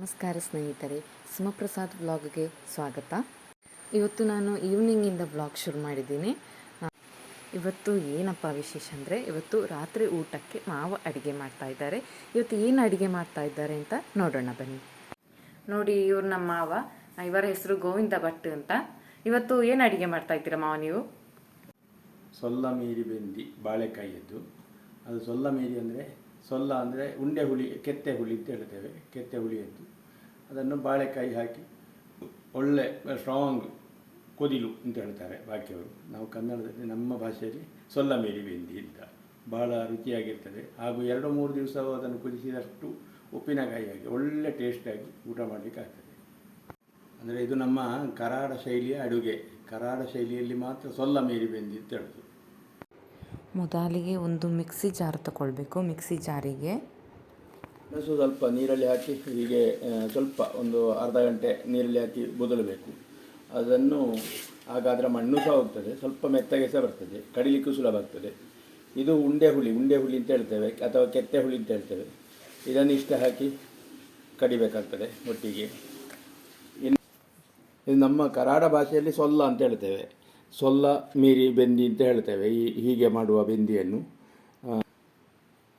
ನಮಸ್ಕಾರ ಸ್ನೇಹಿತರೆ ಸುಮಪ್ರಸಾದ್ ವ್ಲಾಗ್ಗೆ ಸ್ವಾಗತ. ಇವತ್ತು ನಾನು ಈವ್ನಿಂಗಿಂದ ವ್ಲಾಗ್ ಶುರು ಮಾಡಿದ್ದೀನಿ. ಇವತ್ತು ಏನಪ್ಪ ವಿಶೇಷ ಅಂದರೆ, ಇವತ್ತು ರಾತ್ರಿ ಊಟಕ್ಕೆ ಮಾವ ಅಡುಗೆ ಮಾಡ್ತಾ ಇದ್ದಾರೆ. ಇವತ್ತು ಏನು ಅಡುಗೆ ಮಾಡ್ತಾ ಇದ್ದಾರೆ ಅಂತ ನೋಡೋಣ ಬನ್ನಿ. ನೋಡಿ, ಇವ್ರು ನಮ್ಮ ಮಾವ. ಇವರ ಹೆಸರು ಗೋವಿಂದ ಭಟ್ ಅಂತ. ಇವತ್ತು ಏನು ಅಡುಗೆ ಮಾಡ್ತಾ ಇದ್ದೀರಾ ಮಾವ ನೀವು? ಸೊಲ್ಲ ಮೀರಿ ಬೆಂದಿ ಬಾಳೆಕಾಯಿಯದ್ದು. ಅದು ಸೊಲ್ಲ ಮೀರಿ ಅಂದರೆ ಸೊಲ್ಲ ಅಂದರೆ ಉಂಡೆ ಹುಳಿ, ಕೆತ್ತೆ ಹುಳಿ ಅಂತ ಹೇಳ್ತೇವೆ, ಕೆತ್ತೆ ಹುಳಿಯದ್ದು. ಅದನ್ನು ಬಾಳೆಕಾಯಿ ಹಾಕಿ ಒಳ್ಳೆ ಸ್ಟ್ರಾಂಗ್ ಕೊದಿಲು ಅಂತ ಹೇಳ್ತಾರೆ ಬಾಕಿಯವರು ನಾವು ಕನ್ನಡದಲ್ಲಿ ನಮ್ಮ ಭಾಷೆಯಲ್ಲಿ ಸೊಲ್ಲ ಮೀರಿ ಬೆಂದಿ ಅಂತ. ಭಾಳ ರುಚಿಯಾಗಿರ್ತದೆ. ಹಾಗೂ ಎರಡು ಮೂರು ದಿವಸ ಅದನ್ನು ಕುದಿಸಿದಷ್ಟು ಉಪ್ಪಿನಕಾಯಿಯಾಗಿ ಒಳ್ಳೆ ಟೇಸ್ಟಾಗಿ ಊಟ ಮಾಡಲಿಕ್ಕೆ ಆಗ್ತದೆ. ಅಂದರೆ ಇದು ನಮ್ಮ ಕರಾಡ ಶೈಲಿಯ ಅಡುಗೆ. ಕರಾಡ ಶೈಲಿಯಲ್ಲಿ ಮಾತ್ರ ಸೊಲ್ಲ ಮೀರಿ ಬೆಂದಿ ಅಂತ ಹೇಳೋದು ಮೊದಲಿಗೆ ಒಂದು ಮಿಕ್ಸಿ ಜಾರ್ ತಗೊಳ್ಬೇಕು, ಮಿಕ್ಸಿ ಜಾರಿಗೆ. ಸ್ವಲ್ಪ ನೀರಲ್ಲಿ ಹಾಕಿ, ಹೀಗೆ ಸ್ವಲ್ಪ ಒಂದು ಅರ್ಧ ಗಂಟೆ ನೀರಲ್ಲಿ ಹಾಕಿ ಬದಲಬೇಕು. ಅದನ್ನು ಆಗ ಅದರ ಮಣ್ಣು ಸಹ ಹೋಗ್ತದೆ, ಸ್ವಲ್ಪ ಮೆತ್ತಗೆ ಸಹ ಬರ್ತದೆ, ಕಡಿಲಿಕ್ಕೂ ಸುಲಭ ಆಗ್ತದೆ. ಇದು ಉಂಡೆ ಹುಳಿ ಉಂಡೆ ಹುಳಿ ಅಂತ ಹೇಳ್ತೇವೆ, ಅಥವಾ ಕೆತ್ತೆ ಹುಳಿ ಅಂತ ಹೇಳ್ತೇವೆ. ಇದನ್ನು ಇಷ್ಟ ಹಾಕಿ ಕಡಿಬೇಕಾಗ್ತದೆ ಒಟ್ಟಿಗೆ. ಇನ್ನು, ಇದು ನಮ್ಮ ಕರಾಡ ಭಾಷೆಯಲ್ಲಿ ಸೊಲ್ಲ ಅಂತ ಹೇಳ್ತೇವೆ. ಸೊಲ್ಲ ಮೀರಿ ಬೆಂದಿ ಅಂತ ಹೇಳ್ತೇವೆ. ಈ ಹೀಗೆ ಮಾಡುವ ಬೆಂದಿಯನ್ನು.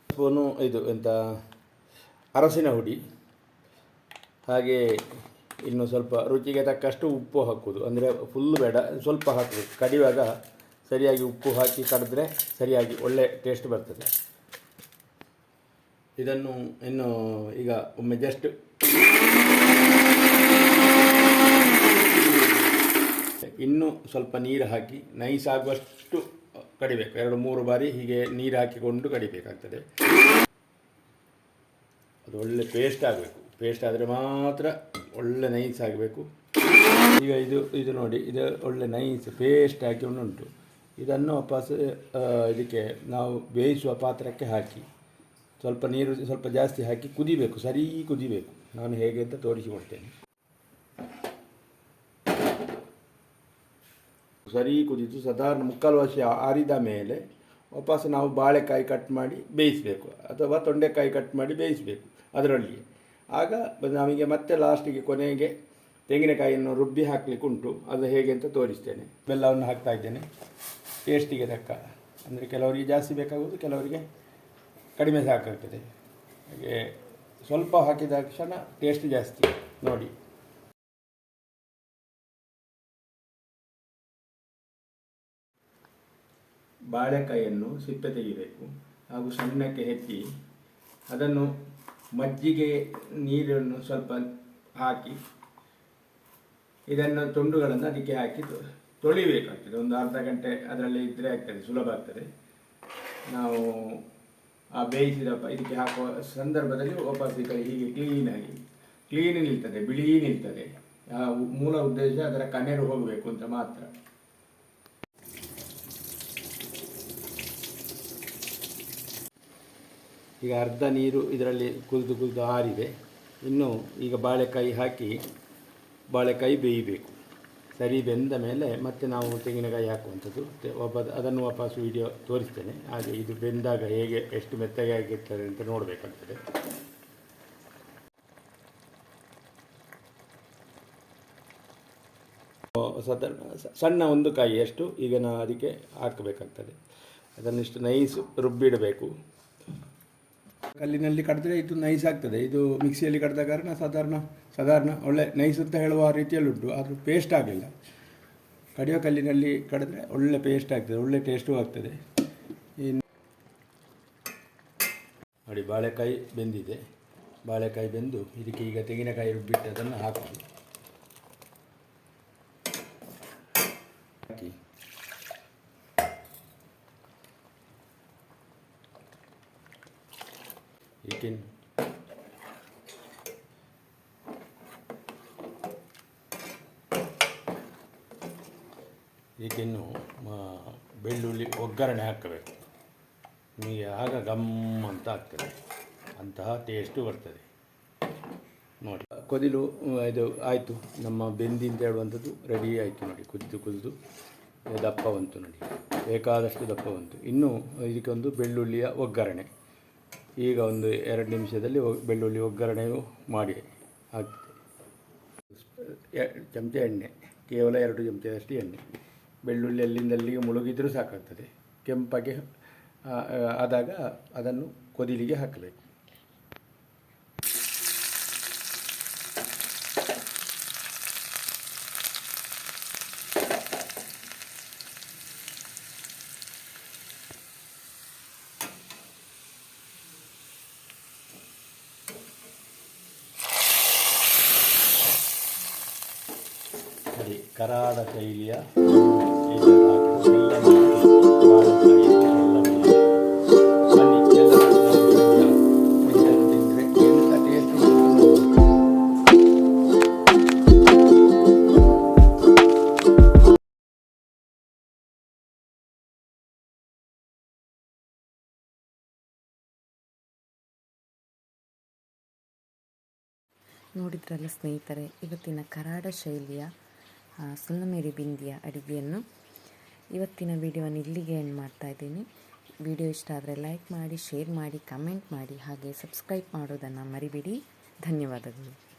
ಸ್ಪೂನು ಇದು ಎಂತ, ಅರಸಿನ ಹುಡಿ. ಹಾಗೆ ಇನ್ನು ಸ್ವಲ್ಪ ರುಚಿಗೆ ತಕ್ಕಷ್ಟು ಉಪ್ಪು ಹಾಕೋದು ಅಂದರೆ ಫುಲ್ ಬೇಡ, ಸ್ವಲ್ಪ ಹಾಕಬೇಕು ಕಡಿಯುವಾಗ ಸರಿಯಾಗಿ ಉಪ್ಪು ಹಾಕಿ ಕಡಿದ್ರೆ ಸರಿಯಾಗಿ ಒಳ್ಳೆ ಟೇಸ್ಟ್ ಬರ್ತದೆ. ಇದನ್ನು ಇನ್ನು ಈಗ ಒಮ್ಮೆ ಜಸ್ಟ್ ಇನ್ನು ಸ್ವಲ್ಪ ನೀರು ಹಾಕಿ, ನೈಸ್ ಆಗುವಷ್ಟು ಕಡಿಬೇಕು. ಎರಡು, ಮೂರು ಬಾರಿ ಹೀಗೆ ನೀರು ಹಾಕಿಕೊಂಡು ಕಡಿಬೇಕಾಗ್ತದೆ. ಅದು ಒಳ್ಳೆ ಪೇಸ್ಟ್ ಆಗಬೇಕು. ಪೇಸ್ಟ್ ಆದರೆ ಮಾತ್ರ ಒಳ್ಳೆ ನೈಸ್ ಆಗಬೇಕು. ಈಗ ಇದು ಇದು ನೋಡಿ, ಇದು ಒಳ್ಳೆ ನೈಸ್ ಪೇಸ್ಟ್ ಹಾಕಿ ಉಂಟು. ಇದನ್ನು ವಾಪಸ್ ಇದಕ್ಕೆ ನಾವು ಬೇಯಿಸುವ ಪಾತ್ರಕ್ಕೆ ಹಾಕಿ, ಸ್ವಲ್ಪ ನೀರು ಸ್ವಲ್ಪ ಜಾಸ್ತಿ ಹಾಕಿ ಕುದಿಬೇಕು, ಸರಿ ಕುದಿಬೇಕು. ನಾನು ಹೇಗೆ ಅಂತ ತೋರಿಸಿಕೊಡ್ತೇನೆ ಸರಿ ಕುದಿತು ಸಾಧಾರಣ ಮುಕ್ಕಾಲು ವರ್ಷ ಆರಿದ ಮೇಲೆ ವಾಪಸ್ ನಾವು ಬಾಳೆಕಾಯಿ ಕಟ್ ಮಾಡಿ ಬೇಯಿಸಬೇಕು ಅಥವಾ ತೊಂಡೆಕಾಯಿ ಕಟ್ ಮಾಡಿ ಬೇಯಿಸಬೇಕು ಅದರಲ್ಲಿ ಆಗ ನಮಗೆ ಮತ್ತೆ ಲಾಸ್ಟಿಗೆ ಕೊನೆಗೆ ತೆಂಗಿನಕಾಯಿಯನ್ನು ರುಬ್ಬಿ ಹಾಕಲಿಕ್ಕೆ ಉಂಟು. ಅದು ಹೇಗೆ ಅಂತ ತೋರಿಸ್ತೇನೆ. ಬೆಲ್ಲವನ್ನು ಹಾಕ್ತಾ ಇದ್ದೇನೆ. ಟೇಸ್ಟಿಗೆ ತಕ್ಕ. ಅಂದರೆ ಕೆಲವರಿಗೆ ಜಾಸ್ತಿ ಬೇಕಾಗುವುದು, ಕೆಲವರಿಗೆ ಕಡಿಮೆ ಸಾಕಾಗ್ತದೆ. ಹಾಗೆ ಸ್ವಲ್ಪ ಹಾಕಿದ ತಕ್ಷಣ ಟೇಸ್ಟ್ ಜಾಸ್ತಿ. ನೋಡಿ. ಬಾಳೆಕಾಯಿಯನ್ನು ಸಿಪ್ಪೆ ತೆಗಿಬೇಕು ಹಾಗೂ ಸಣ್ಣಕ್ಕೆ ಹೆಚ್ಚಿ ಅದನ್ನು ಮಜ್ಜಿಗೆ ನೀರನ್ನು ಸ್ವಲ್ಪ ಹಾಕಿ ಇದನ್ನು ತುಂಡುಗಳನ್ನು ಅದಕ್ಕೆ ಹಾಕಿ ತೊಳಿಬೇಕಾಗ್ತದೆ. ಒಂದು ಅರ್ಧ ಗಂಟೆ ಅದರಲ್ಲಿ ಇದ್ದರೆ ಆಗ್ತದೆ, ಸುಲಭ ಆಗ್ತದೆ. ನಾವು ಆ ಬೇಯಿಸಿದ ಇದಕ್ಕೆ ಹಾಕುವ ಸಂದರ್ಭದಲ್ಲಿ ವಾಪಸ್ ಕೈ ಹೀಗೆ ಕ್ಲೀನಾಗಿ ಕ್ಲೀನ್ ನಿಲ್ತದೆ, ಬಿಳಿ ನಿಲ್ತದೆ. ಮೂಲ ಉದ್ದೇಶ ಅದರ ಕಣ್ಣೀರು ಹೋಗಬೇಕು ಅಂತ ಮಾತ್ರ. ಈಗ ಅರ್ಧ ನೀರು ಇದರಲ್ಲಿ ಕುದಿದು ಕುದಿದು ಆರಿದೆ. ಇನ್ನು ಈಗ ಬಾಳೆಕಾಯಿ ಹಾಕಿ ಬಾಳೆಕಾಯಿ ಬೇಯಬೇಕು. ಸರಿ ಬೆಂದ ಮೇಲೆ ಮತ್ತೆ ನಾವು ತೆಂಗಿನಕಾಯಿ ಹಾಕುವಂಥದ್ದು. ಒಬ್ಬ ಅದನ್ನು ವಾಪಸ್ ವಿಡಿಯೋ ತೋರಿಸ್ತೇನೆ. ಹಾಗೆ ಇದು ಬೆಂದಾಗ ಹೇಗೆ ಎಷ್ಟು ಮೆತ್ತಗೆ ಆಗಿರ್ತದೆ ಅಂತ ನೋಡಬೇಕಾಗ್ತದೆ. ಸದ ಸಣ್ಣ ಒಂದು ಕಾಯಿ ಕಾಯಿಯಷ್ಟು ಈಗ ನಾವು ಅದಕ್ಕೆ ಹಾಕಬೇಕಾಗ್ತದೆ. ಅದನ್ನಿಷ್ಟು ನೈಸ್ ರುಬ್ಬಿಡಬೇಕು. ಕಲ್ಲಿನಲ್ಲಿ ಕಡಿದ್ರೆ ಇದು ನೈಸ್ ಆಗ್ತದೆ. ಇದು ಮಿಕ್ಸಿಯಲ್ಲಿ ಕಡಿದ ಕಾರಣ ಸಾಧಾರಣ ಸಾಧಾರಣ, ಒಳ್ಳೆ ನೈಸ್ ಅಂತ ಹೇಳುವ ರೀತಿಯಲ್ಲುಂಟು. ಆದರೂ ಪೇಸ್ಟ್ ಆಗಲಿಲ್ಲ. ಕಡಿಯೋ ಕಲ್ಲಿನಲ್ಲಿ ಕಡಿದ್ರೆ ಒಳ್ಳೆ ಪೇಸ್ಟ್ ಆಗ್ತದೆ, ಒಳ್ಳೆ ಟೇಸ್ಟು ಆಗ್ತದೆ. ನೋಡಿ, ಬಾಳೆಕಾಯಿ ಬೆಂದಿದೆ. ಬಾಳೆಕಾಯಿ ಬೆಂದು, ಇದಕ್ಕೆ ಈಗ ತೆಂಗಿನಕಾಯಿ ರುಬ್ಬಿಟ್ಟು ಅದನ್ನು ಹಾಕೋದು ಹಾಕಿ ಈಗಿನ ಮ- ಬೆಳ್ಳುಳ್ಳಿ ಒಗ್ಗರಣೆ ಹಾಕಬೇಕು. ನಿಮಗೆ ಆಗ ಗಮ್ ಅಂತ ಆಗ್ತದೆ. ಅಂತಹ ಟೇಸ್ಟು ಬರ್ತದೆ. ನೋಡಿ. ಕೊದಿಲು, ಇದು ಆಯಿತು. ನಮ್ಮ ಬೆಂದಿ ಅಂತ ಹೇಳುವಂಥದ್ದು ರೆಡಿ ಆಯಿತು ನೋಡಿ. ಕುದಿದು ಕುದಿದು ದಪ್ಪ ಬಂತು ನೋಡಿ. ಬೇಕಾದಷ್ಟು ದಪ್ಪ ಬಂತು. ಇನ್ನು ಇದಕ್ಕೊಂದು ಬೆಳ್ಳುಳ್ಳಿಯ ಒಗ್ಗರಣೆ. ಈಗ ಒಂದು ಎರಡು ನಿಮಿಷದಲ್ಲಿ ಬೆಳ್ಳುಳ್ಳಿ ಒಗ್ಗರಣೆಯು ಮಾಡಿ ಆಗ್ತದೆ ಚಮಚ ಎಣ್ಣೆ. ಕೇವಲ ಎರಡು ಚಮಚದಷ್ಟು ಎಣ್ಣೆ. ಬೆಳ್ಳುಳ್ಳಿ ಅಲ್ಲಿಂದ ಅಲ್ಲಿಗೆ ಮುಳುಗಿದರೂ ಸಾಕಾಗ್ತದೆ. ಕೆಂಪಗೆ ಆದಾಗ ಅದನ್ನು ಕೊದಿಲಿಗೆ ಹಾಕಬೇಕು. ಕರಾಳ ಶೈಲಿಯ ನೋಡಿದ್ರಲ್ಲ ಸ್ನೇಹಿತರೆ ಇವತ್ತಿನ ಕರಾಡ ಶೈಲಿಯ ಆ, ಮೇರಿ ಬಿಂದಿಯ ಅಡುಗೆಯನ್ನು ಇವತ್ತಿನ ವಿಡಿಯೋವನ್ನು ಇಲ್ಲಿಗೆ ಎಂಡ್ ಮಾಡ್ತಾ ಇದ್ದೀನಿ. ವಿಡಿಯೋ ಇಷ್ಟ ಆದರೆ ಲೈಕ್ ಮಾಡಿ ಶೇರ್ ಮಾಡಿ ಕಮೆಂಟ್ ಮಾಡಿ ಹಾಗೆ ಸಬ್ಸ್ಕ್ರೈಬ್ ಮಾಡೋದನ್ನು ಮರಿಬೇಡಿ. ಧನ್ಯವಾದಗಳು.